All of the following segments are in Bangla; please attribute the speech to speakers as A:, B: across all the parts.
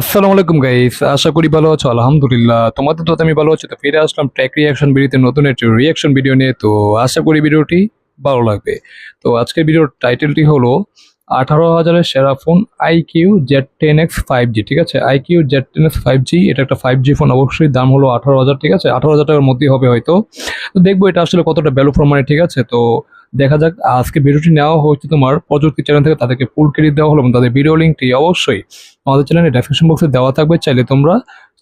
A: আসসালামু আলাইকুম গাইস আশা করি ভালো আছো, আলহামদুলিল্লাহ। তোমাদের তো আমি ভালো আছি, তো ফিরে আসলাম ট্র্যাক রিয়াকশন ভিডিওতে নতুন একটি রিয়াকশন ভিডিও নিয়ে। তো আশা করি ভিডিওটি ভালো লাগবে। তো আজকের ভিডিওর টাইটেলটি হলো আঠারো হাজারের সেরা phone iQOO Z ten X five G ঠিক আছে? IQOO Z ten X five G এটা একটা ফাইভ জি ফোন অবশ্যই দাম হলো আঠারো হাজার, ঠিক আছে? আঠারো হাজার টাকার মধ্যেই হবে হয়তো। তো দেখব এটা আসলে কতটা ভ্যালু ফর মানি ঠিক আছে? তো দেখা যাক, আজকে ভিডিওটি নেওয়া হচ্ছে তোমার প্রযুক্তি চ্যানেল থেকে, তাদেরকে ফুল ক্রেডিট দেওয়া হলো এবং তাদের ভিডিও লিঙ্কটি অবশ্যই আমাদের চ্যানেলে ডেসক্রিপশন বক্সে দেওয়া থাকবে। চাইলে তোমরা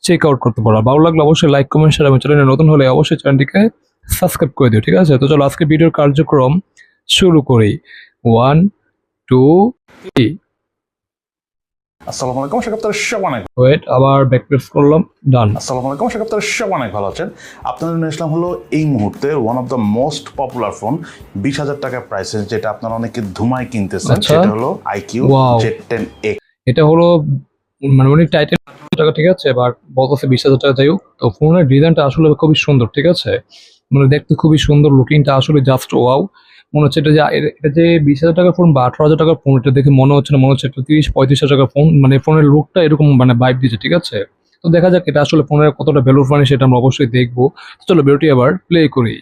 A: চেক আউট করতে পারো। ভালো লাগলে অবশ্যই লাইক কমেন্ট শেয়ার এবং চ্যানেলে নতুন হলে অবশ্যই চ্যানেলটিকে সাবস্ক্রাইব করে দিও, ঠিক আছে? তো চলো, আজকে ভিডিওর কার্যক্রম শুরু করি। ওয়ান টু থ্রি
B: আসসালামু আলাইকুম শেখ আপনার সব অনেক
A: ওয়েট আবার ব্যাক প্রেস করলাম ডান
B: আসসালামু আলাইকুম শেখ আপনার সব অনেক ভালো আছেন। আপনাদের নিয়ে আসলাম হলো এই মুহূর্তে one of the most popular phone বিশ হাজার টাকা যেটা আপনারা অনেকে ধুমায় কিনতেছেন
A: আচ্ছা।
B: সেটা হলো আইকিউ জেড টেন এক্স
A: এটা হলো মানে উনি টাইটেল টাকা ঠিক আছে বাট বলতেছে বিশ হাজার টাকা যাই তো ফোনের ডিজাইনটা আসলে খুবই সুন্দর ঠিক আছে? মানে দেখতে খুবই সুন্দর লুকিংটা আসলে জাস্ট ওয়াও মনে হচ্ছে এটা যে এটা যে বিশ হাজার টাকার ফোন বা আঠারো হাজার টাকার ফোন এটা দেখে মনে হচ্ছে না, মনে হচ্ছে একটা তিরিশ, পঁয়ত্রিশ হাজার টাকার ফোন মানে ফোনের লুকটা এরকম মানে বাইপ দিচ্ছে, ঠিক আছে? তো দেখা যাক এটা আসলে ফোনের কতটা ভ্যালু ফানি সেটা আমরা অবশ্যই দেখব। চলো ভিডিওটি আবার প্লে করি।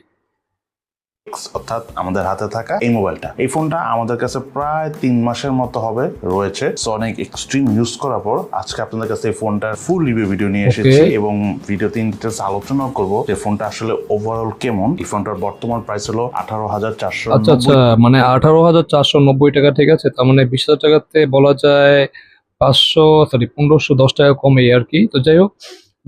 B: অর্থাৎ আমাদের হাতে থাকা এই মোবাইলটা। এই ফোনটা আমাদের কাছে প্রায় তিন মাসের মতো হবে রয়েছে। সো অনেক এক্সট্রিম ইউজ করার পর আজকে আপনাদের কাছে এই ফোনটার ফুল রিভিউ ভিডিও নিয়ে. এসেছি এবং ভিডিওতে ইন ডিটেলস আলোচনা করব যে ফোনটা আসলে ওভারঅল কেমন। এই ফোনটার বর্তমান প্রাইস হলো আঠারো হাজার চারশো
A: আচ্ছা আচ্ছা মানে আঠারো হাজার চারশো নব্বই টাকা ঠিক আছে? তার মানে বিশ হাজার টাকাতে বলা যায় পাঁচশো সরি পনেরোশো দশ টাকা কমে আর কি। তো যাই হোক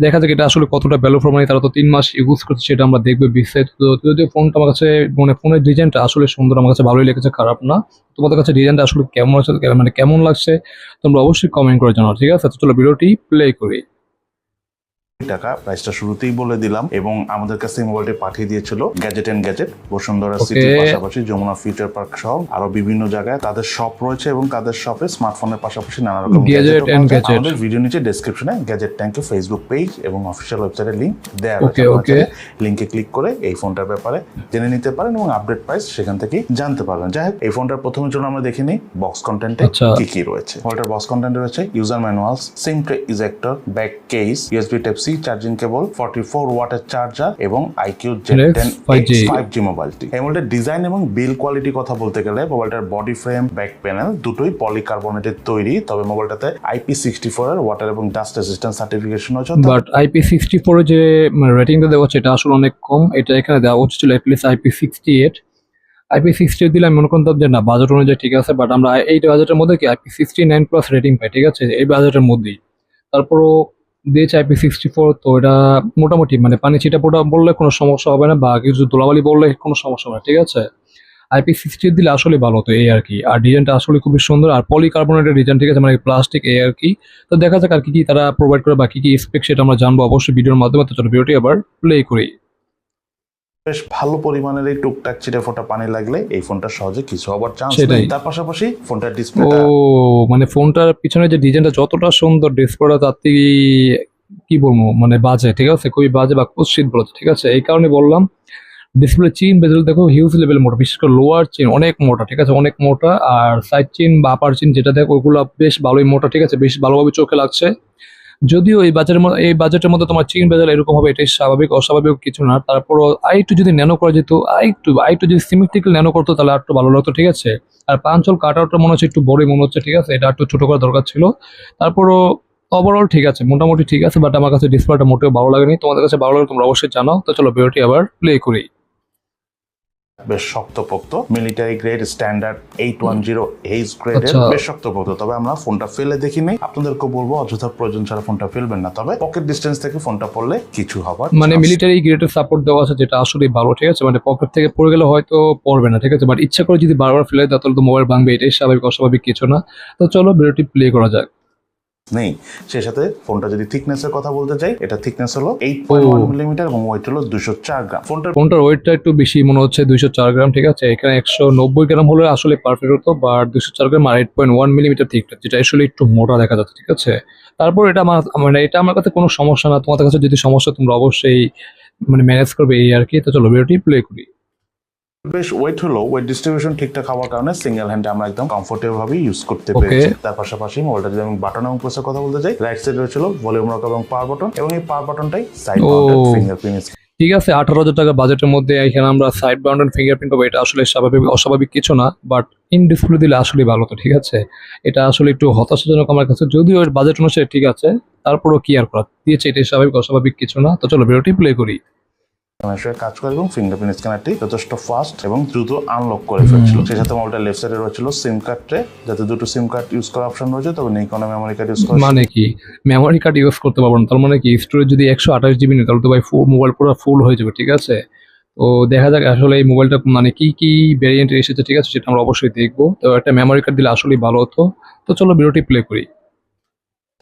A: দেখা যাক এটা আসলে কতটা ভ্যালু ফর মানি তারা তো তিন মাস ইউজ করছে, সেটা আমরা দেখব বিস্তারিত। যদিও ফোনটা আমার কাছে মানে ফোনের ডিজাইনটা আসলে সুন্দর, আমার কাছে ভালোই লেগেছে, খারাপ না। তোমাদের কাছে ডিজাইনটা আসলে কেমন আছে মানে কেমন লাগছে, তোমরা অবশ্যই কমেন্ট করে জানাও, ঠিক আছে? তো চলো ভিডিওটি প্লে করি।
B: টাকা প্রাইসটা শুরুতেই বলে দিলাম এবং আমাদের কাছে মোবাইলটি পাঠিয়ে দিয়েছিল গ্যাজেট এন্ড গ্যাজেট বসুন্ধরা সিটির পাশাপাশি যমুনা ফিউচার পার্ক সহ আরও বিভিন্ন জায়গায় তাদের শপ রয়েছে এবং তাদের শপে স্মার্টফোনের পাশাপাশি নানা রকম
A: gadget.
B: আমাদের ভিডিও নিচে ডেসক্রিপশনে গ্যাজেট ট্যাঙ্কের ফেসবুক পেজ এবং অফিসিয়াল ওয়েবসাইটের লিংক দেওয়া
A: okay.
B: লিংকে ক্লিক করে এই ফোনটার ব্যাপারে জেনে নিতে পারেন এবং আপডেট প্রাইস সেখান থেকেই জানতে পারবেন যাই হোক এই ফোনটার প্রথমে চলুন আমরা দেখে নিই বক্স কন্টেন্টে
A: আচ্ছা।
B: কি কি রয়েছে ফোনটার বক্স কন্টেন্ট রয়েছে user manuals SIM tray ejector back case USB type C charging cable 44 ওয়াটের চার্জার এবং iQOO Z ten five G মোবাইলটি এই মোবাইলটার ডিজাইন এবং বিল কোয়ালিটি কথা বলতে গেলে মোবাইলটার বডি ফ্রেম ব্যাক প্যানেল দুটোই পলিকার্বনেটের তৈরি। তবে মোবাইলটাতে আইপি সিক্সটি ফোর এর ওয়াটার এবং ডাস্ট রেসিস্ট্যান্ট সার্টিফিকেশন হচ্ছে
A: বাট আইপি সিক্সটি ফোরে যে রেটিংটা দেওয়া হচ্ছে এটা আসলে অনেক কম। এটা এখানে দেওয়া হচ্ছে ছিল at least IP sixty eight IP sixty দিলে আমি মনে করতাম যে না বাজেট অনুযায়ী ঠিক আছে বাট আমরা এই বাজেটের মধ্যে কি IP sixty nine plus rating পাই ঠিক আছে? এই বাজেটের মধ্যেই। তারপরও দিয়েছে আইপি সিক্সটি ফোর তো এটা মোটামুটি মানে পানি ছিটা পোটা বললে কোনো সমস্যা হবে না, বা কিছু ধুলাবালি বললে কোনো সমস্যা হবে না, ঠিক আছে? আইপি সিক্সটি দিলে আসলে ভালো তো এই আর কি, আর ডিজাইনটা আসলে খুবই সুন্দর, আর পলিকার্বনেটের ডিজাইন ঠিক আছে? মানে প্লাস্টিক এই আর কি। তো দেখা যাক আর কি কি তারা প্রোভাইড করে, বা কি কি স্পেক সেটা আমরা জানব, অবশ্যই ভিডিওর মাধ্যমে, তো চলো ভিডিওটি আবার প্লে করি।
B: বেশ ভালো পরিমাণের এই টুকটাক ছিটে ফোটা পানি লাগলে এই ফোনটা সহজে কিছু হবার চান্স নেই। তার পাশাপাশি ফোনটার
A: ও
B: ডিসপ্লেটা
A: মানে ফোনটার পিছনে যে ডিজাইনটা যতটা সুন্দর ডিসপ্লেটা তার থেকে কি বলব মানে বাজে ঠিক আছে? খুবই বাজে বা কুৎসিত বলছে ঠিক আছে? এই কারণে বললাম ডিসপ্লে চিন বেজেল দেখো হিউজ লেভেল মোটা বিশেষ করে লোয়ার চিন অনেক মোটা ঠিক আছে? অনেক মোটা আর সাইড চিন বা আপার চিন যেটা দেখো ওগুলো বেশ ভালোই মোটা ঠিক আছে? বেশ ভালোভাবে চোখে লাগছে। যদিও এই বাজারের এই বাজেটের মধ্যে তোমার চিন বেজাল এরকম হবে, এটাই স্বাভাবিক। অস্বাভাবিক কিছু না। তারপরও আরেকটু যদি ন্যানো করা যেত, আরেকটু আরেকটু যদি সিমেট্রিক্যাল ন্যানো করতো, তাহলে আর একটু ভালো লাগতো, ঠিক আছে? আর পাঁচল কাট আউটটা মনে হচ্ছে একটু বড়ই মনে হচ্ছে, ঠিক আছে? এটা একটু ছোট করা দরকার ছিল। তারপরও ওভারঅল ঠিক আছে, মোটামুটি ঠিক আছে বাট আমার কাছে ডিসপ্লেটা মোটেও ভালো লাগেনি। তোমাদের কাছে ভালো লাগে তোমরা অবশ্যই জানাও। তো চলো ভিডিওটি আবার প্লে করি।
B: বেশ শক্তপোক্ত। Military grade standard eight one zero H গ্রেডের। বেশ শক্তপোক্ত। তবে আমরা ফোনটা ফেলে দেখিনি আপনাদেরকে বলব অযথা প্রয়োজন ছাড়া ফোনটা ফেলবেন না। তবে পকেট ডিস্টেন্স থেকে ফোনটা পড়লে কিছু হবার
A: মানে মিলিটারি গ্রেডের সাপোর্ট দেওয়া আছে যেটা আসলে ভালো ঠিক আছে? মানে পকেট থেকে পড়ে গেলে হয়তো পড়বে না ঠিক আছে? বাট ইচ্ছা করে যদি বারবার ফেলে দেয় তাহলে তো মোবাইল ভাঙবে এটাই স্বাভাবিক অস্বাভাবিক কিছু না। তো চলো ভিডিওটি প্লে করা যাক।
B: নেই। সেই সাথে ফোনটা যদি থিকনেসের কথা বলতে চাই এটা থিকনেস হলো এইট পয়েন্ট ওয়ান মিলিমিটার এবং ওয়েট হলো দুশো চার গ্রাম। ফোনটার
A: ফোনটার ওয়েটটা একটু বেশি মনে হচ্ছে দুইশো চার গ্রাম ঠিক আছে? এখানে একশো নব্বই গ্রাম হলে আসলে পারফেক্ট হতো বাট দুশো চার গ্রাম আর eight point one millimetre thickness যেটা আসলে একটু মোটা দেখা যাচ্ছে ঠিক আছে? তারপর এটা আমার মানে এটা আমার কাছে কোনো সমস্যা না। তোমাদের কাছে যদি সমস্যা তোমরা অবশ্যই মানে ম্যানেজ করবে এই আর কি। তো চলো ভিডিওটি প্লে করি।
B: বেশ ওয়েট হলো ওয়েট ডিস্ট্রিবিউশন ঠিকঠাক হওয়ার কারণে সিঙ্গেল হ্যান্ডে আমরা একদম কমফোর্টেবল ভাবে ইউজ করতে পেরেছি। তার পাশাপাশি মোবাইলটা যদি আমি বাটন এবং প্রেসের কথা বলতে চাই রাইট সাইড রয়েছিল ভলিউম রক এবং পাওয়ার বাটন এবং এই পাওয়ার বাটনটাই সাইড। মাউন্টেড ফিঙ্গারপ্রিন্ট
A: ঠিক আছে আঠারো হাজার টাকা বাজেটের মধ্যে এখানে আমরা সাইড বাউন্ড ফিঙ্গারপ্রিন্ট পাবো। এটা আসলে স্বাভাবিক অস্বাভাবিক কিছু না বাট ইন ডিসপ্লে দিলে আসলে ভালো তো ঠিক আছে? এটা আসলে একটু হতাশাজনক আমার কাছে। যদিও বাজেট অনুসারে ঠিক আছে তারপরও কি আর করা? দিয়েছে এটা স্বাভাবিক অস্বাভাবিক কিছু না। তো চলো ভিডিওটি প্লে করি।
B: সঙ্গে কাজ করে এবং ফিঙ্গারপ্রিন্ট স্ক্যানারটি যথেষ্ট ফাস্ট এবং দ্রুত আনলক করে ফেলছিল। সেই সাথে মোবাইলটা লেফট সাইডে রয়েছিল সিম কার্ড ট্রে। যাতে দুটো সিম কার্ড ইউজ করার অপশন রয়েছে তবে নেই কোনো মেমোরি কার্ড ইউজ করা
A: মানে কি? মেমোরি কার্ড ইউজ করতে পারব না। তার মানে কি? স্টোরেজ যদি একশো আঠাশ জিবি নেই তাহলে তো ভাই মোবাইল পুরো ফুল হয়ে যাবে ঠিক আছে? তো দেখা যাক আসলে এই মোবাইলটা মানে কি কি ভ্যারিয়েন্ট এসেছে ঠিক আছে? সেটা আমরা অবশ্যই দেখব। তো একটা মেমোরি কার্ড দিলে আসলেই ভালো হতো। তো চলো ভিডিওটি প্লে করি।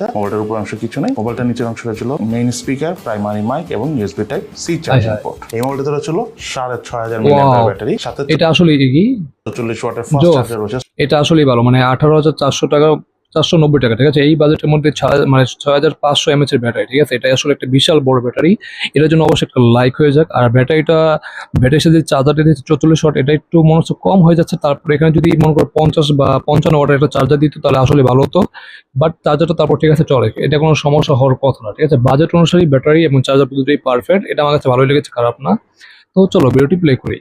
B: মোবাইলটার উপর অংশ কিছু নেই। মোবাইলটার নিচের অংশটা ছিল মেইন স্পিকার প্রাইমারি মাইক এবং USB type C charging. Port এই মোবাইলটাতে ছিল সাড়ে ছয় হাজার
A: Wow.
B: ব্যাটারি সাথে
A: এটা আসলে কি?
B: চল্লিশ ওয়াটের ফাস্ট চার্জার রয়েছে।
A: এটা আসলেই ভালো। মানে আঠারো হাজার চারশো টাকা চারশো নব্বই টাকা, ঠিক আছে? এই বাজেটের মধ্যে মানে ছয় হাজার পাঁচশো এমএচ এর ব্যাটারি ঠিক আছে? এটা আসলে একটা বিশাল বড় ব্যাটারি এটার জন্য অবশ্যই একটা লাইক হয়ে যাক। আর ব্যাটারিটা ব্যাটারির সাথে চার্জারটা দিচ্ছে চল্লিশ শট এটা একটু মনে হচ্ছে কম হয়ে যাচ্ছে। তারপরে এখানে যদি মনে করো পঞ্চাশ বা পঞ্চান্ন ওয়াটের একটা চার্জার দিত, তাহলে আসলে ভালো হতো। বাট চার্জারটা তারপর ঠিক আছে, চলে। এটা কোনো সমস্যা হওয়ার কথা না, ঠিক আছে? বাজেট অনুসারে ব্যাটারি এবং চার্জার দুটোই পারফেক্ট এটা আমার কাছে ভালোই লেগেছে, খারাপ না। তো চলো ভিডিওটি প্লে করি।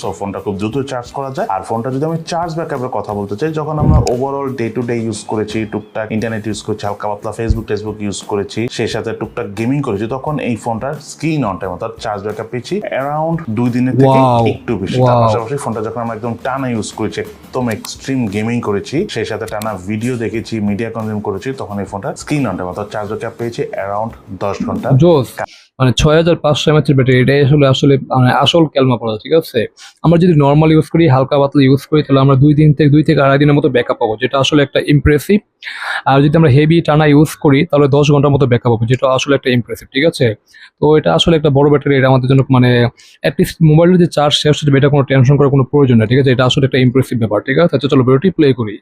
B: সো ফোনটা খুব দ্রুত চার্জ করা যায়। আর ফোনটা যদি আমি চার্জ ব্যাকআপের কথা বলতে চাই যখন আমরা overall day to day use করেছি টুকটাক ইন্টারনেট ইউজ করেছি হালকা পাতলা ফেসবুক টেসবুক ইউজ করেছি সেই সাথে টুকটাক গেমিং করেছি তখন এই ফোনটার স্ক্রিন অন টাইম অর্থাৎ চার্জ ব্যাকআপ পেয়েছি অ্যারাউন্ড দুই দিনের থেকে একটু বেশি। তার পাশাপাশি ফোনটা যখন আমরা একদম টানা ইউজ করেছি একদম এক্সট্রিম গেমিং করেছি সেই সাথে টানা ভিডিও দেখেছি মিডিয়া কনজিউম করেছি তখন এই ফোনটা স্ক্রিন অন টাইম অর্থাৎ চার্জ ব্যাকআপ পেয়েছি অ্যারাউন্ড দশ
A: ঘণ্টা। মানে ছয় হাজার পাঁচশো এমএচ এর ব্যাটারি এটাই আসলে আসলে মানে আসল ক্যালমা পড়া ঠিক আছে? আমরা যদি নর্মাল ইউজ করি, হালকা পাতলা ইউজ করি, তাহলে আমরা দুই দিন থেকে, দুই থেকে আড়াই দিনের মতো ব্যাকআপ পাবো, যেটা আসলে একটা ইমপ্রেসিভ আর যদি আমরা হেভি টানা ইউজ করি, তাহলে দশ ঘণ্টার মতো ব্যাকআপ পাবো, যেটা আসলে একটা ইমপ্রেসিভ ঠিক আছে? তো এটা আসলে একটা বড় ব্যাটারি এটা আমাদের জন্য মানে অ্যাটলিস্ট মোবাইলের যে চার্জ শেষ হচ্ছে এটা কোনো টেনশন করার কোনো প্রয়োজন নেই, ঠিক আছে? এটা আসলে একটা ইমপ্রেসিভ ব্যাপার, ঠিক আছে? চলো ভিডিওটি প্লে করি।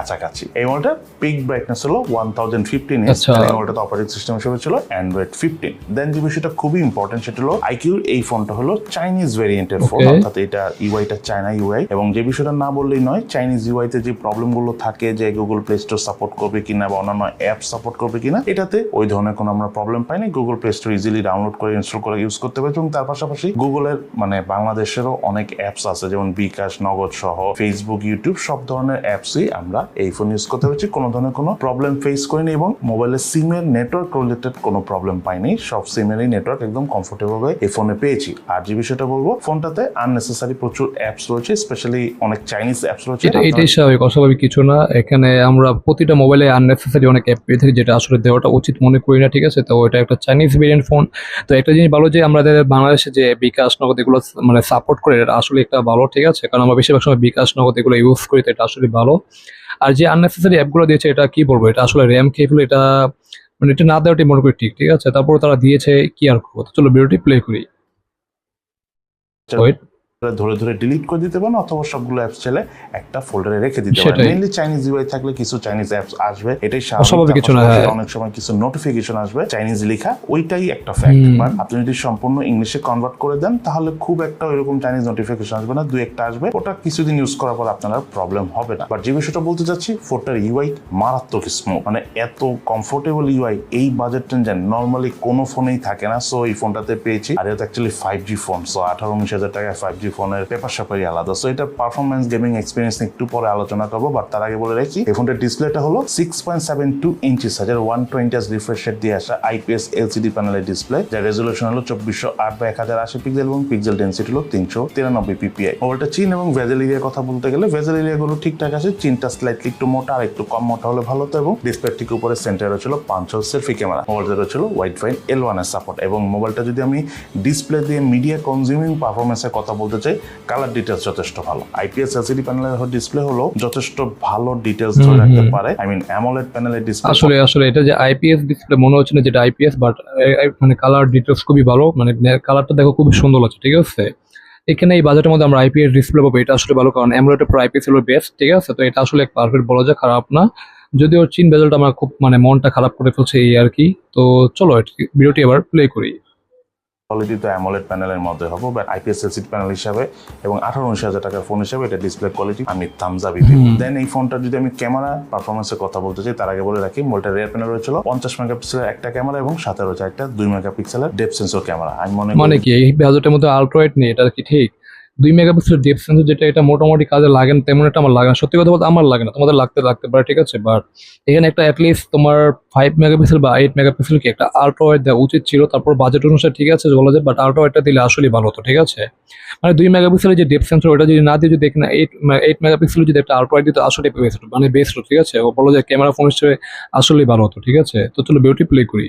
B: কাছাকাছি। এই মডেলটার পিক ব্রাইটনেস হলো ওয়ান থাউজেন্ড ফিফটিন। এই মডেলটা অপারেটিং সিস্টেম হিসেবে ছিল অ্যান্ড্রয়েড ফিফটিন দেন যে বিষয়টা খুবই ইম্পর্টেন্ট সেটা হলো আইকিউ এই ফোনটা হলো চাইনিজ ভেরিয়েন্টের ফোন অর্থাৎ এটা ইউআইটা চায়না ইউআই এবং যে বিষয়টা না বললেই নয় চাইনিজ ইউআইতে যে প্রবলেমগুলো থাকে যে গুগল প্লে স্টোর সাপোর্ট করবে কিনা বা অন্যান্য অ্যাপ সাপোর্ট করবে কিনা এটাতে ওই ধরনের কোনো আমরা প্রবলেম পাইনি। Google Play Store easily download করে ইনস্টল করে ইউজ করতে পারছি এবং তার পাশাপাশি গুগলের মানে বাংলাদেশেরও অনেক অ্যাপস আছে যেমন বিকাশ নগদ সহ ফেসবুক ইউটিউব সব ধরনের অ্যাপসই আমরা এই ফোন ইউজ করতে পারছি কোনো ধরনের কোনো প্রবলেম ফেস করিনি এবং মোবাইলের সিমের নেটওয়ার্ক রিলেটেড কোনো প্রবলেম পাইনি। সব সিমেরই নেটওয়ার্ক একদম কমফোর্টেবল ভাবে এই ফোনে পেয়েছি। আর যে বিষয়টা বলব ফোনটাতে আননেসেসারি প্রচুর অ্যাপস রয়েছে স্পেশালি অনেক চাইনিজ অ্যাপস রয়েছে।
A: এটা এটাই স্বাভাবিক অস্বাভাবিক কিছু না। এখানে আমরা প্রতিটা মোবাইলে আননেসেসারি অনেক অ্যাপ পেয়ে থাকি যেটা আসলে দেওয়াটা উচিত মনে করি না ঠিক আছে? তো এটা একটা চাইনিজ ভেরিয়েন্ট ফোন তো একটা জিনিস ভালো যে আমাদের বাংলাদেশে যে বিকাশ নগদ এগুলো মানে সাপোর্ট করে এটা আসলে একটা ভালো ঠিক আছে? কারণ আমরা বেশিরভাগ সময় বিকাশ নগদ এগুলো ইউজ করি তো এটা আসলে ভালো। আর যে আননেসেসারি অ্যাপগুলো দিয়েছে এটা কি বলব? এটা আসলে র্যাম খেয়ে ফেলে এটা মানে এটা না দেওয়াটি মনে করি ঠিক ঠিক আছে? তারপর তারা দিয়েছে কি আর করব? চলো ভিডিওটি প্লে করি। Wait.
B: ধরে ধরে ডিলিট করে দিতে পারেন অথবা সবগুলো অ্যাপস চাইলে একটা ফোল্ডারে রেখে দিতে পারেন। মেইনলি চাইনিজ ইউআই থাকলে কিছু চাইনিজ অ্যাপস আসবে। এটাই
A: অস্বাভাবিক কিছু না, হ্যাঁ।
B: অনেক সময় কিছু নোটিফিকেশন আসবে। চাইনিজ লেখা ওইটাই একটা ফ্যাক্ট বাট আপনি যদি সম্পূর্ণ ইংলিশে কনভার্ট করে দেন তাহলে খুব একটা ওইরকম চাইনিজ নোটিফিকেশন আসবে না। দুই একটা আসবে। ওটা কিছুদিন ইউজ করার পর আপনার প্রবলেম হবে না। বাট যে বিষয়টা বলতে চাচ্ছি ফোনটার ইউআই মারাত্মক স্মুথ মানে এত কমফোর্টেবল ইউআই এই বাজেট রেঞ্জে নর্মালি কোনো ফোনেই থাকে না। সো এই ফোনটাতে পেয়েছি। আর এটা actually five G phone so আঠারো উনিশ হাজার টাকায় ফাইভ জি ফোনের পেপার সাপারি আলাদা। সো এটা পারফরমেন্স গেমিং এক্সপিরিয়েন্স নিয়ে একটু পরে আলোচনা করব বাট তার আগে বলে রাখি এই ফোনটার ডিসপ্লেটা হলো six point seven two inches হাজার ওয়ান টোয়েন্টি রিফ্রেশ রেট দিয়ে আসা আইপিএস এলসিডি প্যানেলের ডিসপ্লে যার রেজলিউশন হলো চব্বিশশো আট বা এক হাজার আশি পিক্সেল এবং পিক্সেল ডেন্সিটি হলো তিনশো তিরানব্বই পিপিআই মোবাইলটা চিন এবং ভেজেল এরিয়ার কথা বলতে গেলে ভেজেল এরিয়াগুলো ঠিকঠাক আছে, চিনটা স্লাইটলি একটু মোটা, আর একটু কম মোটা হলে ভালো হতো এবং ডিসপ্লে ঠিক উপরে সেন্টারে ছিল পাঁচশো সেলফি ক্যামেরা মোবাইলটা রয়েছিল ওয়াইড ফাইন এল ওয়ানের সাপোর্ট এবং মোবাইলটা যদি আমি ডিসপ্লে দিয়ে মিডিয়া কনজিউমিং পারফরমেন্সের কথা বলতে চাই কালার ডিটেলস যথেষ্ট ভালো। আইপিএস এলসিডি প্যানেলের ডিসপ্লে হলো যথেষ্ট ভালো ডিটেলস ধরে রাখতে পারে। আই মিন অ্যামোলেড প্যানেলের ডিসপ্লে
A: আসলে আসলে এটা যে আইপিএস ডিসপ্লে মনে হচ্ছে না যেটা আইপিএস বাট মানে কালার ডিটেলস খুবই ভালো। মানে কালারটা দেখো খুবই সুন্দর লাগছে ঠিক আছে? এখানে এই বাজেটের মধ্যে আমরা আইপিএস ডিসপ্লে পাবো এটা আসলে ভালো কারণ অ্যামোলেটের পর আইপিএস হলো বেস্ট ঠিক আছে? তো এটা আসলে পারফেক্ট বলা যায় খারাপ না। যদিও চিন বেজলটা আমার খুব মানে মনটা খারাপ করে ফেলছে এই আর কি। তো চলো ভিডিওটি এবার প্লে করি।
B: কোয়ালিটি তো অ্যামোলেড প্যানেলের মধ্যে হবে বাট আইপিএস এলসিড প্যানেল হিসাবে এবং আঠারো উনিশ হাজার টাকার ফোন হিসাবে এটা ডিসপ্লে কোয়ালিটি আমি থামস আপ দিব। দেন এই ফোনটা যদি আমি ক্যামেরা পারফরমেন্সের কথা বলতে চাই তার আগে বলে রাখি মোবাইলটা রেয়ার প্যানেল রয়েছিল পঞ্চাশ মেগা মেগাপিক্সেলের একটা ক্যামেরা এবং সাথে রয়েছে একটা দুই মেগাপিক্সেলের ডেপ সেন্সর ক্যামেরা আমি মনে
A: মানে কি এই বাজেটের মধ্যে আলট্রাইট নেই এটা কি ঠিক? দুই মেগাপিক্সেলের ডেপ সেন্সর যেটা এটা মোটামুটি কাজে লাগে না, তেমন একটা আমার লাগে না। সত্যি কথা বলতে আমার লাগে না, তোমাদের লাগতে লাগতে পারে, ঠিক আছে? বাট এখানে একটা অ্যাটলিস্ট তোমার ফাইভ মেগাপিক্সেল বা এইট মেগাপিক্সেল কি একটা আলট্রাওয়াইড দেওয়া উচিত ছিল, তারপর বাজেট অনুসারে ঠিক আছে বলা যায় বাট আলট্রাওয়াইডটা দিলে আসলেই ভালো হতো, ঠিক আছে? মানে দুই মেগাপিক্সেলের যে ডেপ সেন্সর ওটা যদি না দিয়ে যদি এখানে এইট এইট মেগাপিক্সেলের যদি একটা আলট্রাওয়াইড দিত আসলে মানে বেস্ট ঠিক আছে? বলো যে ক্যামেরা ফোন হিসেবে আসলেই ভালো হতো, ঠিক আছে? তো চলো বিউটি প্লে করি।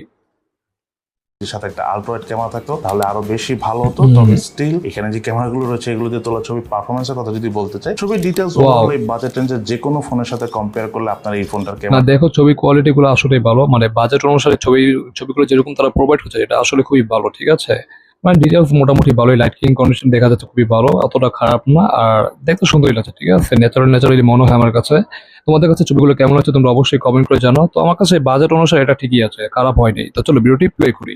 B: সাথে একটা আলট্রাওয়াইড ক্যামেরা থাকতো তাহলে আরও বেশি ভালো হতো। তবে স্টিল এখানে যে ক্যামেরাগুলো রয়েছে এগুলো দিয়ে তোলা ছবি পারফরমেন্সের কথা যদি বলতে চাই ছবি ডিটেলস
A: ওভারঅল
B: এই বাজেট রেঞ্জের যে কোনো ফোনের সাথে কম্পেয়ার করলে আপনার এই ফোনটার ক্যামেরা
A: দেখো ছবি কোয়ালিটি গুলো আসলে ভালো। মানে বাজেট অনুসারে ছবি ছবিগুলো যেরকম তারা প্রোভাইড করছে এটা আসলে খুবই ভালো ঠিক আছে? মানে ডিটেলস মোটামুটি ভালোই লাইটিং কন্ডিশন দেখা যাচ্ছে খুবই ভালো, অতটা খারাপ না, আর দেখতে সুন্দরই লাগছে, ঠিক আছে? ন্যাচারাল ন্যাচারালি মনে হয় আমার কাছে। তোমাদের কাছে ছবিগুলো কেমন হচ্ছে তোমরা অবশ্যই কমেন্ট করে জানো তো আমার কাছে বাজেট অনুসারে এটা ঠিকই আছে, খারাপ হয়নি। তো চলো ভিডিওটি প্লে করি।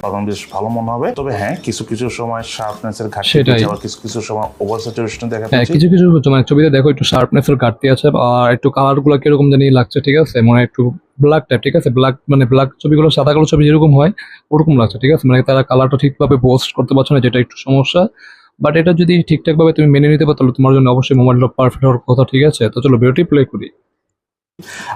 B: পারফরমেন্স বেশ ভালো মনে হবে। তবে হ্যাঁ কিছু কিছু সময় শার্পনেস এর ঘাটতি আবার কিছু কিছু সময় ওভার স্যাচুরেশন দেখা
A: হ্যাঁ
B: যাচ্ছে।
A: কিছু কিছু মানে ছবিতে দেখো একটু শার্পনেস এর ঘাটতি আছে আর একটু কালারগুলো কীরকম জানি লাগছে ঠিক আছে? মানে একটু ব্ল্যাক টাইপ ঠিক আছে? ব্ল্যাক মানে ব্ল্যাক ছবিগুলো সাদা কালো ছবি যেরকম হয় ওরকম লাগছে ঠিক আছে? মানে তারা কালারটা ঠিকভাবে পোস্ট করতে পারছে না যেটা একটু সমস্যা। বাট এটা যদি ঠিকঠাক ভাবে তুমি মেনে নিতে পারো তাহলে তোমার জন্য অবশ্যই মোবাইলটা পারফেক্ট হওয়ার কথা ঠিক আছে? তো চলো ভিডিওটি প্লে করি।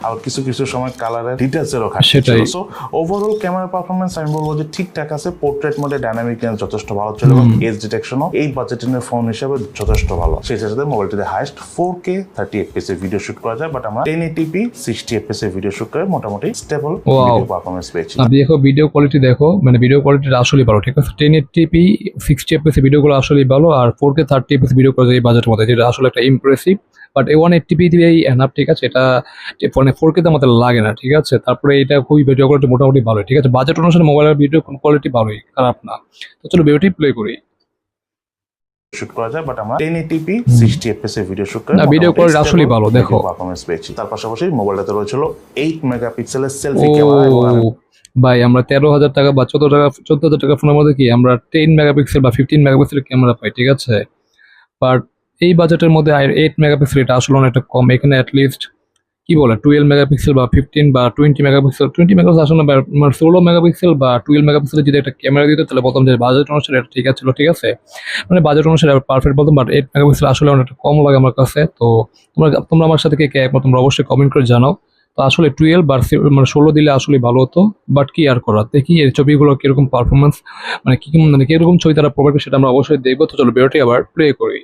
B: আবার কিছু কিছু সময় কালারের ডিটেলস এরও
A: সেটাই।
B: সো ওভারঅল ক্যামেরা পারফরমেন্স আমি বলব যে ঠিকঠাক আছে পোর্ট্রেট মোডে ডাইনামিক রেঞ্জ যথেষ্ট ভালো ছিল এবং। এজ ডিটেকশনও এই বাজেটের ফোন হিসেবে যথেষ্ট ভালো। সেই সাথে মোবাইলটিতে highest four K thirty FPS এ ভিডিও শুট করা যায় বাট আমরা ten eighty p sixty FPS এ ভিডিও শুট করে মোটামুটি স্টেবল ভিডিও পারফরমেন্স পেয়েছি।
A: না দেখো ভিডিও কোয়ালিটি দেখো মানে ভিডিও কোয়ালিটিটা আসলে ভালো ঠিক আছে? টেন এইটটিপি সিক্সটি এফপিএস ভিডিওগুলো আসলে ভালো আর four K thirty FPS video করে এই বাজেটের মধ্যে যেটা আসলে একটা ইমপ্রেসিভ বাট এই ওয়ান এইটটিপি দিয়েই এনাফ ঠিক আছে? এটা মানে ফোর কে আমাদের লাগে না ঠিক আছে? তারপরে এটা খুবই ভিডিও কোয়ালিটি মোটামুটি ভালো ঠিক আছে? বাজেট অনুসারে মোবাইলের ভিডিও কোয়ালিটি ভালোই খারাপ না। তো চলো ভিডিওটি প্লে করি।
B: শুট করা যায় বাট আমরা ten eighty p sixty FPS এ ভিডিও শুট করে।
A: না, আসলেই ভালো, দেখো।
B: পারফরমেন্স পেয়েছি। তার পাশাপাশি মোবাইলটাতে রয়েছিল এইট মেগাপিক্সেলের
A: ও
B: সেলফি ক্যামেরা
A: ভাই আমরা তেরো হাজার টাকা বা চোদ্দ টাকা চোদ্দ হাজার টাকা ফোনের মধ্যে কি আমরা টেন মেগাপিক্সেল বা ফিফটিন মেগাপিক্সেল ক্যামেরা পাই ঠিক আছে? বাট এই বাজেটের মধ্যে এইট মেগাপিক্সেল এটা আসলে অনেকটা কম। এখানে অ্যাটলিস্ট কি বলে টুয়েলভ মেগাপিক্সেল বা ফিফটিন বা টোয়েন্টি মেগাপিক্সেল টোয়েন্টি মেগাপিক্সেল আসলে মানে ষোলো মেগাপিক্সেল বা টুয়েলভ মেগাপিক্সেলের যদি একটা ক্যামেরা দিত, তাহলে বলতাম যে বাজেট অনুসারে এটা ঠিক আছে ঠিক আছে? মানে বাজেট অনুসারে পারফেক্ট বলতাম বাট এইট মেগাপিক্সেল আসলে অনেকটা কম লাগে আমার কাছে। তো তোমরা তোমরা আমার সাথে কে কে একমত, তোমরা অবশ্যই কমেন্ট করে জানাও। তো আসলে টুয়েলভ বা মানে ষোলো দিলে আসলে ভালো হতো বাট কি আর করা দেখি এই ছবিগুলো কীরকম পারফরমেন্স মানে কি মানে কীরকম ছবি তারা প্রোভাইড সেটা আমরা অবশ্যই দেখব। তো চলো ভিডিওটি আবার প্লে করি।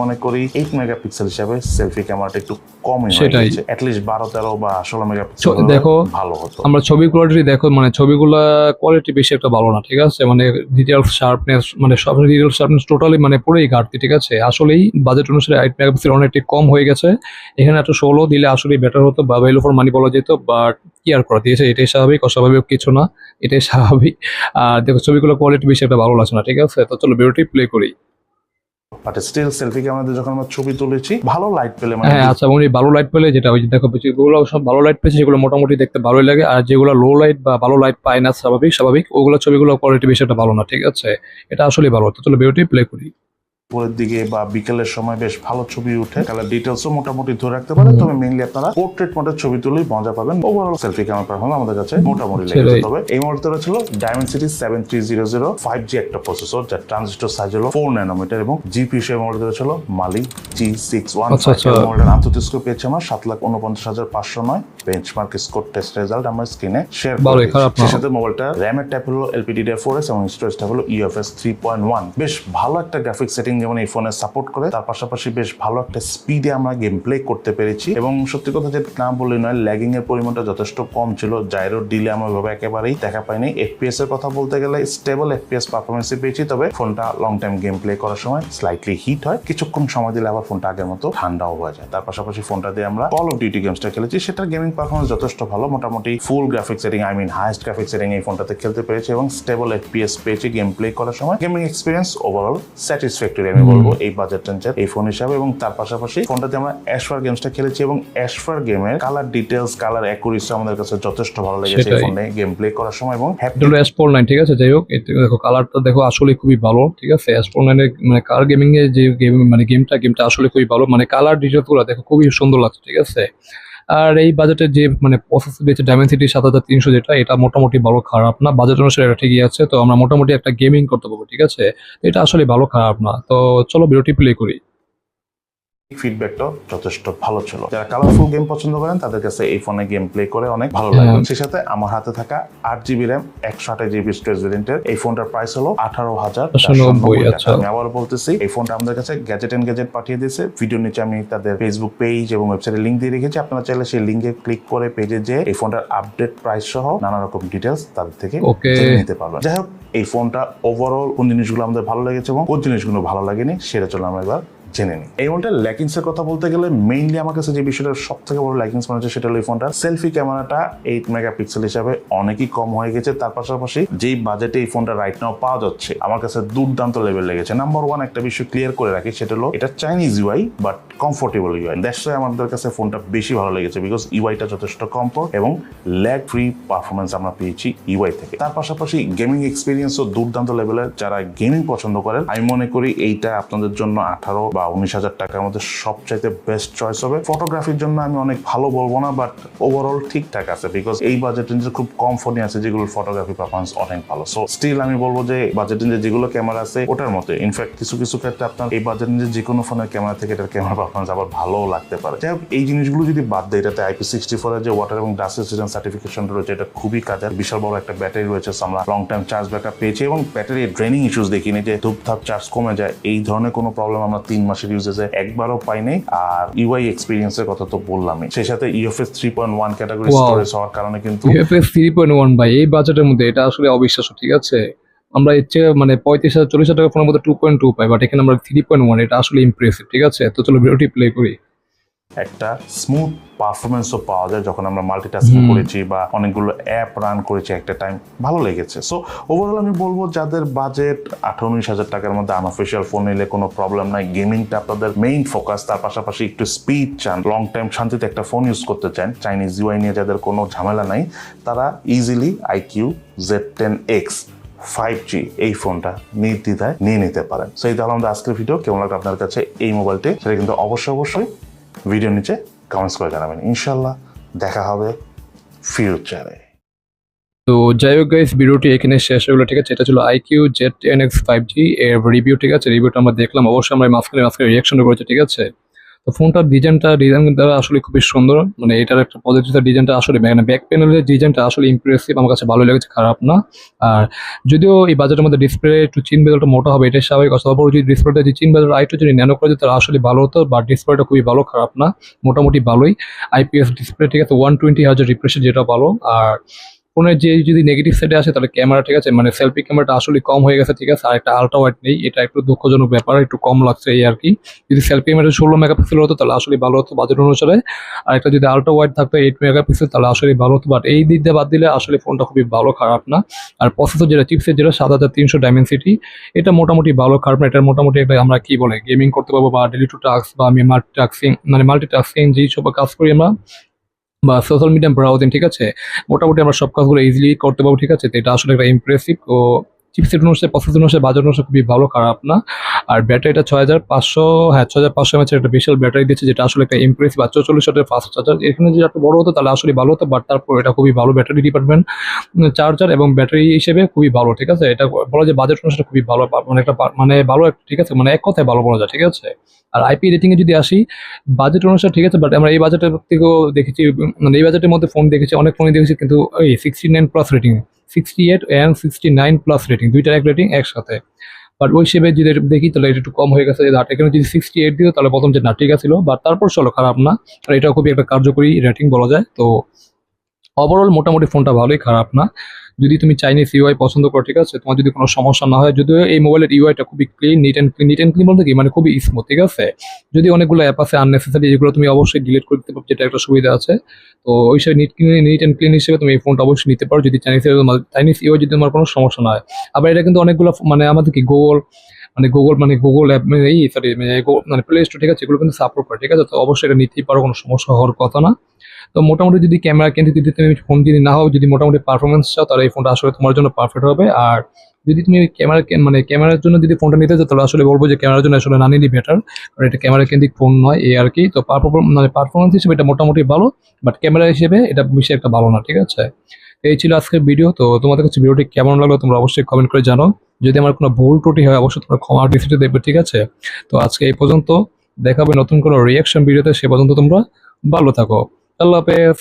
B: মনে করি এইট মেগাপিক্সেল হিসাবে সেলফি ক্যামেরাটা একটু কমই হয়ে
A: সেটাই।
B: অ্যাটলিস্ট বারো তেরো বা ষোলো মেগাপিক্সেল
A: দেখো,
B: ভালো হতো।
A: আমরা ছবি কোয়ালিটি দেখো মানে ছবিগুলা কোয়ালিটি বেশি একটা ভালো না ঠিক আছে? মানে ডিটেলস শার্পনেস মানে সব ডিটেলস শার্পনেস টোটালি মানে পুরোই ঘাটতি ঠিক আছে? আসলেই বাজেট অনুসারে এইট মেগাপিক্সেল অনেকটি কম হয়ে গেছে। এখানে একটা ষোলো দিলে আসলেই বেটার হতো বা ভ্যালু ফর মানি বলা যেত বাট কি আর করা দিয়েছে এটাই স্বাভাবিক অস্বাভাবিক কিছু না এটাই স্বাভাবিক। আর দেখো ছবিগুলো কোয়ালিটি বেশি একটা ভালো লাগছে না ঠিক আছে? তো চলো ভিডিওটি প্লে করি।
B: বাট স্টিল সেলফি ক্যামেরাতে যখন আমরা ছবি তুলেছি ভালো লাইট পেলে মানে
A: হ্যাঁ আচ্ছা উনি ভালো লাইট পেলে যেটা ওই যে দেখো যেগুলো সব ভালো লাইট পেয়েছে সেগুলো মোটামুটি দেখতে ভালোই লাগে আর যেগুলো লো লাইট বা ভালো লাইট পায় না স্বাভাবিক স্বাভাবিক ওগুলো ছবিগুলো কোয়ালিটি বেশি একটা ভালো না ঠিক আছে? এটা আসলে ভালো তো চলো ভিডিওটি প্লে করি।
B: দুপুরের দিকে বা বিকেলের সময় বেশ ভালো ছবি উঠে কালার ডিটেলসও মোটামুটি ধরে রাখতে পারেন। তবে মেইনলি আপনারা পোর্ট্রেট মোডের ছবি তুলেই মজা পাবেন। ওভারঅল সেলফি ক্যামেরা পারফরমেন্স আমাদের কাছে মোটামুটি লেগেছে। তবে এই মুহূর্তে ছিল Dimensity seven three zero zero five G একটা প্রসেসর যার ট্রানজিস্টর সাইজ হলো ফোর ন্যানোমিটার এবং জিপি হিসেবে মডেল ছিল মালি জি সিক্স ওয়ান। মডেলের আন্তর্জাতিক স্কোর পেয়েছে আমরা সাত লাখ উনপঞ্চাশ হাজার পাঁচশো নয়। বেঞ্চমার্ক স্কোর টেস্ট রেজাল্ট আমার স্ক্রিনে শেয়ার
A: না।
B: সেই সাথে মোবাইলটা র্যামের টাইপ হলো এলপিডি ডে ফোর এস এবং স্টোরেজ টাইপ হলো ইউএফএস থ্রি পয়েন্ট ওয়ান বেশ ভালো একটা গ্রাফিক সেটিং যেমন এই ফোনে সাপোর্ট করে, তার পাশাপাশি বেশ ভালো একটা স্পিডে আমরা গেম প্লে করতে পেরেছি। এবং সত্যি কথা যেটা না বললে নয় ল্যাগিং এর পরিমাণটা যথেষ্ট কম ছিল। জাইরো ডিলে আমরা ওইভাবে একেবারেই দেখা পাইনি। এফপিএস এর কথা বলতে গেলে স্টেবল এফপিএস পারফরমেন্সে পেয়েছি, তবে ফোনটা লং টাইম গেম প্লে করার সময় স্লাইটলি হিট হয়। কিছুক্ষণ সময় দিলে আবার ফোনটা আগের মতো ঠান্ডাও হয়ে যায়। তার পাশাপাশি ফোনটা দিয়ে আমরা কল অফ ডিউটি গেমসটা খেলেছি। সেটার গেমিং পারফরমেন্স যথেষ্ট ভালো। মোটামুটি full graphics setting I mean highest graphics setting এই ফোনটাতে খেলতে পেরেছি এবং স্টেবল এফপিএস পেয়েছি গেম প্লে করার সময়। গেমিং এক্সপিরিয়েন্স ওভারঅল স্যাটিসফ্যাক্টরি আমি বলব এই বাজেট রেঞ্জের এই ফোন হিসাবে এবং তার পাশাপাশি ফোনটাতে আমরা অ্যাশফার গেমসটা খেলেছি এবং অ্যাশফার গেমের কালার ডিটেলস কালার অ্যাকুরেসি আমাদের কাছে যথেষ্ট ভালো লেগেছে এই। ফোনে গেম প্লে করার সময় এবং
A: হলো এস ফোর নাইন ঠিক আছে? যাই হোক দেখো কালারটা দেখো আসলে খুবই ভালো ঠিক আছে? এস ফোর নাইনের মানে কার গেমিং এর যে গেম মানে গেমটা গেমটা আসলে খুবই ভালো। মানে কালার ডিটেলসগুলো দেখো খুবই সুন্দর লাগছে ঠিক আছে? আর এই বাজেটের যে মানে প্রসেসর দিয়েছে ডায়মেন্সিটি সাত হাজার তিনশো যেটা, এটা মোটামুটি ভালো খারাপ না। বাজেট অনুসারে এটা ঠিকই আছে। তো আমরা মোটামুটি একটা গেমিং করতে পারব, ঠিক আছে? এটা আসলে ভালো খারাপ না। তো চলো ভিডিওটি প্লে করি।
B: ফিডব্যাকটাও যথেষ্ট ভালো ছিল। যারা কালারফুল গেম পছন্দ করেন তাদের কাছে এই ফোনে গেম প্লে করে অনেক ভালো লাগে। সেই সাথে আমার হাতে থাকা আট জিবি র্যাম একশো আঠাশ জিবি স্টোরেজ ভেরিয়েন্টের এই ফোনটার প্রাইস হলো আঠারো হাজার
A: আচ্ছা।
B: আমি আবার বলতেছি এই ফোনটা আমাদের কাছে গ্যাজেট এন্ড গ্যাজেট পাঠিয়ে দিয়েছে। ভিডিওর নিচে আমি তাদের ফেসবুক পেজ এবং ওয়েবসাইটের লিঙ্ক দিয়ে রেখেছি। আপনারা চাইলে সেই লিঙ্কে ক্লিক করে পেজে যে এই ফোনটার আপডেট প্রাইস সহ নানা রকম ডিটেলস তাদের থেকে নিতে পারবেন। যাই হোক এই ফোনটা ওভারঅল কোন জিনিসগুলো আমাদের ভালো লেগেছে এবং কোন জিনিসগুলো ভালো লাগেনি সেটা চলো আমরা এবার জেনে নিই। এই ফোনটার ল্যাকিংস এর কথা বলতে গেলে মেইনলি আমার কাছে যে বিষয়টা সব থেকে বড় ল্যাকিংস মনে হচ্ছে সেটা হলো এই ফোনটা। সেলফি ক্যামেরাটা এইট মেগাপিক্সেল হিসাবে অনেকই কম হয়ে গেছে। তার পাশাপাশি যেই বাজেটে এই ফোনটা রাইট নাও পাওয়া যাচ্ছে, আমার কাছে দুর্দান্ত লেভেল লেগেছে। নাম্বার ওয়ান একটা বিষয় ক্লিয়ার করে রাখি, সেটা হলো এটা Chinese UI but comfortable UI that's আমাদের কাছে ফোনটা বেশি ভালো লেগেছে বিকজ ইউআইটা যথেষ্ট কমফোর্ট এবং ল্যাগ ফ্রি পারফরমেন্স আমরা পেয়েছি ইউআই থেকে। তার পাশাপাশি গেমিং এক্সপিরিয়েন্সও দুর্দান্ত লেভেলের যারা গেমিং পছন্দ করেন, আমি মনে করি এইটা আপনাদের জন্য আঠারো বা উনিশ হাজার টাকার মধ্যে সবচাইতে বেস্ট চয়েস হবে। ফটোগ্রাফির জন্য আমি অনেক ভালো বলব না বাট ওভারঅল ঠিকঠাক আছে বিকজ এই বাজেট রেঞ্জে খুব কম ফোনই আছে, যেগুলো ফটোগ্রাফি পারফরমেন্স অনেক ভালো। সো স্টিল আমি বলব যে বাজেট রেঞ্জে যেগুলো ক্যামেরা আছে, ওটার মতো ইনফ্যাক্ট কিছু কিছু ক্ষেত্রে আপনার এই বাজেট রেঞ্জে যে কোনো ফোনের ক্যামেরা থেকে এটার ক্যামেরা পারফরমেন্স আবার ভালোও লাগতে পারে। যাই হোক, এই জিনিসগুলো যদি বাদ দেয় এটাতে আইপি সিক্সটি ফোর যে ওয়াটার এবং ডাস্ট রেসিস্টেন্স সার্টিফিকেশন রয়েছে, এটা খুবই কাজের বিশাল বড় একটা ব্যাটারি রয়েছে আমরা লং টাইম চার্জ ব্যাকআপ পেয়েছি, এবং ব্যাটারি ড্রেনিং ইস্যুস দেখিনি যে ধূপধাপ চার্জ কমে যায়, এই ধরনের কোনো প্রবলেম আমরা তিন মাসের ইউজেসে একবারও পাই নাই আর ইউআই এক্সপিরিয়েন্সের কথা তো বললামই। সেই সাথে E UFS three point one category storage হওয়ার কারণে কিন্তু
A: ইউএফএস থ্রি পয়েন্ট ওয়ান ভাই এই বাজেটের মধ্যে এটা আসলে অবিশ্বাস্য ঠিক আছে? আমরা এর চেয়ে মানে পঁয়ত্রিশ হাজার চল্লিশ হাজার টাকা ফোনের মধ্যে টু পয়েন্ট টু পাই বাট এখানে আমরা থ্রি পয়েন্ট ওয়ান এটা আসলে ইমপ্রেসিভ ঠিক আছে? তো চলো ভিডিওটি প্লে করি।
B: একটা স্মুথ পারফরমেন্সও পাওয়া যায় যখন আমরা মাল্টিটাস্কিং করেছি বা অনেকগুলো অ্যাপ রান করেছি একটা টাইম ভালো লেগেছে। সো ওভারঅল আমি বলব যাদের বাজেট আঠারো উনিশ হাজার টাকার মধ্যে আনঅফিসিয়াল ফোন নিলে কোনো প্রবলেম নাই। গেমিংটা আপনাদের মেইন ফোকাস তার পাশাপাশি একটু স্পিড চান লং টাইম শান্তিতে একটা ফোন ইউজ করতে চান চাইনিজ ইউআই নিয়ে যাদের কোনো ঝামেলা নাই তারা easily iQOO Z ten X five G এই ফোনটা নির্দ্বিধায় নিয়ে নিতে পারেন। সো এই তাহলে আমাদের আজকের ভিডিও কেমন লাগল আপনার কাছে এই মোবাইলটি সেটা কিন্তু অবশ্যই অবশ্যই ভিডিও নিচে কমেন্টস করে জানাবেন। ইনশাল্লাহ দেখা হবে ফিউচারে
A: তো যাই হোক গাইস ভিডিওটি এখানে শেষ হয়ে গেলো ঠিক আছে? এটা ছিল iQOO Z N X five G এর রিভিউ ঠিক আছে? রিভিউটা আমরা দেখলাম, অবশ্যই আমরা মাঝখানে মাঝখানে রিয়াকশন করেছি, ঠিক আছে? তো ফোনটার ডিজাইনটা, ডিজাইন দ্বারা আসলে খুবই সুন্দর। মানে এটার একটা পজিটিভ ডিজাইনটা আসলে মানে ব্যাক প্যানেলের ডিজাইনটা আসলে ইমপ্রেসিভ আমার কাছে ভালো লেগেছে, খারাপ না। আর যদিও এই বাজারের মধ্যে ডিসপ্লে একটু চিন বেজলটা মোটা হবে, এটাই স্বাভাবিক, অথবা যদি ডিসপ্লেটা যে চিন বেজল আইটু যদি ন্যানো করে তাহলে আসলে ভালো হতো বা ডিসপ্লেটা খুবই ভালো, খারাপ না, মোটামুটি ভালোই। আইপিএস ডিসপ্লে ঠিক আছে ওয়ান টোয়েন্টি হাজার রিফ্রেশ যেটা ভালো, আর ফোনের যে যদি নেগেটিভ সাইডে আসে, তাহলে ক্যামেরা ঠিক আছে মানে সেলফি ক্যামেরাটা আসলে কম হয়ে গেছে, ঠিক আছে, আর একটা আলট্রা নেই, এটা একটু দুঃখজনক ব্যাপার, একটু কম লাগছে এই আর কি। যদি সেলফি ক্যামেরা ষোলো মেগাপিক্সেল হতো, তাহলে আসলে ভালো হতো বাজেট অনুসারে। আর একটা যদি আলট্রা ওয়াইড থাকতো এইট মেগাপিক্সেল তাহলে আসলে ভালো হতো। বাট এই দিক দিয়ে বাদ দিলে আসলে ফোনটা খুবই ভালো, খারাপ না। আর প্রসেসর যেটা চিপসের যেটা, সাত হাজার তিনশো ডায়মেন্সিটি এটা মোটামুটি ভালো, খারাপ না এটা মোটামুটি একটা আমরা কি বলে গেমিং করতে পারব বা ডেলি টু টাস্ক বা আমি মাল্টি টাস্কিং মানে মাল্টি টাস্কিং যেই সব কাজ করি আমরা বা সোশ্যাল মিডিয়া ব্রাউজিং ঠিক আছে? মোটামুটি আমরা সব কাজগুলো ইজিলি করতে পারব, ঠিক আছে? তো এটা আসলে একটা ইমপ্রেসিভ ও চিপসেট অনুসারে প্রসেসর অনুসারে বাজার অনুসারে খুবই ভালো, খারাপ না। আর ব্যাটারিটা ছয় হাজার পাঁচশো হ্যাঁ ছয় হাজার পাঁচশো এমএচের একটা বিশাল ব্যাটারি দিচ্ছে যেটা আসলে একটা ইমপ্রেসিভ আর চল্লিশ হাজার ফাস্ট চার্জার এখানে যদি একটু বড় হতো, তাহলে আসলে ভালো হতো বাট তারপর এটা খুবই ভালো ব্যাটারি ডিপার্টমেন্ট চার্জার এবং ব্যাটারি হিসেবে খুবই ভালো, ঠিক আছে? এটা বলা যে বাজেট অনুসারে খুবই ভালো মানে একটা মানে ভালো ঠিক আছে? মানে এক কথায় ভালো বলা যায়, ঠিক আছে? আর আইপি রেটিং এ যদি আসি বাজেট অনুসারে ঠিক আছে বাট আমরা এই বাজেটের থেকেও দেখেছি মানে এই বাজেটের মধ্যে ফোন দেখেছি, অনেক ফোনই দেখেছি, কিন্তু ওই sixty nine plus rating sixty eight and sixty nine plus rating দুইটার এক রেটিং একসাথে। বাট ওই হিসেবে যদি দেখি, তাহলে এটা একটু কম হয়ে গেছে। আর এখানে যদি সিক্সটি এইট দিও, তাহলে প্রথম যে নাটিকা ছিল বা তারপর চলো, খারাপ না। আর এটা খুবই একটা কার্যকরী রেটিং বলা যায়। তো ওভারঅল মোটামুটি ফোনটা ভালোই, খারাপ না। যদি তুমি চাইনিজ ইউআই পছন্দ করো, ঠিক আছে? তোমার যদি কোনো সমস্যা না হয়, যদিও এই মোবাইলের ইউআইটা খুবই clean neat and clean neat and clean বলতে কি? মানে খুবই স্মুথ ঠিক আছে? যদি অনেকগুলো অ্যাপ আছে আননেসেসারি যেগুলো তুমি অবশ্যই ডিলিট করে দিতে পারো, যেটা একটা সুবিধা আছে। তো ওই হিসেবে নিট নিট অ্যান্ড ক্লিন হিসেবে তুমি এই ফোনটা অবশ্যই নিতে পারো, যদি চাইনিজ চাইনিজ ইউআই যদি তোমার কোনো সমস্যা না হয়। আবার এটা কিন্তু অনেকগুলো মানে আমাদের কি গুগল মানে গুগল মানে গুগল অ্যাপ এই সরি মানে প্লে স্টোর ঠিক আছে? এগুলো কিন্তু সাপোর্ট করে, ঠিক আছে? তো অবশ্যই এটা নিতেই পারো, কোনো সমস্যা হওয়ার কথা না। তো মোটামুটি যদি ক্যামেরা কিন্তু যদি তুমি ফোন যদি না হও, যদি মোটামুটি পারফরমেন্স চাও, তাহলে এই ফোনটা আসলে তোমার জন্য পারফেক্ট হবে। আর যদি তুমি ক্যামেরা মানে ক্যামেরার জন্য যদি ফোনটা নিতে চাও, তাহলে আসলে বলব যে ক্যামেরার জন্য আসলে না নিলেই বেটার কারণ এটা ক্যামেরা কেন্দ্রিক ফোন নয় এই আর কি। তো মানে পারফরমেন্স হিসেবে এটা মোটামুটি ভালো বাট ক্যামেরা হিসেবে এটা বেশি একটা ভালো না, ঠিক আছে? এই ছিল আজকের ভিডিও তো তোমাদের কাছে ভিডিওটি কেমন লাগল তোমরা অবশ্যই কমেন্ট করে জানো যদি আমার কোনো ভুল ত্রুটি হয়, অবশ্যই তোমরা ক্ষমার দৃষ্টিতে দেখবে, ঠিক আছে? তো আজকে এই পর্যন্ত, দেখাবে নতুন কোনো রিয়াকশন ভিডিওতে সে পর্যন্ত তোমরা ভালো থাকো। আল্লাহ হাফেজ।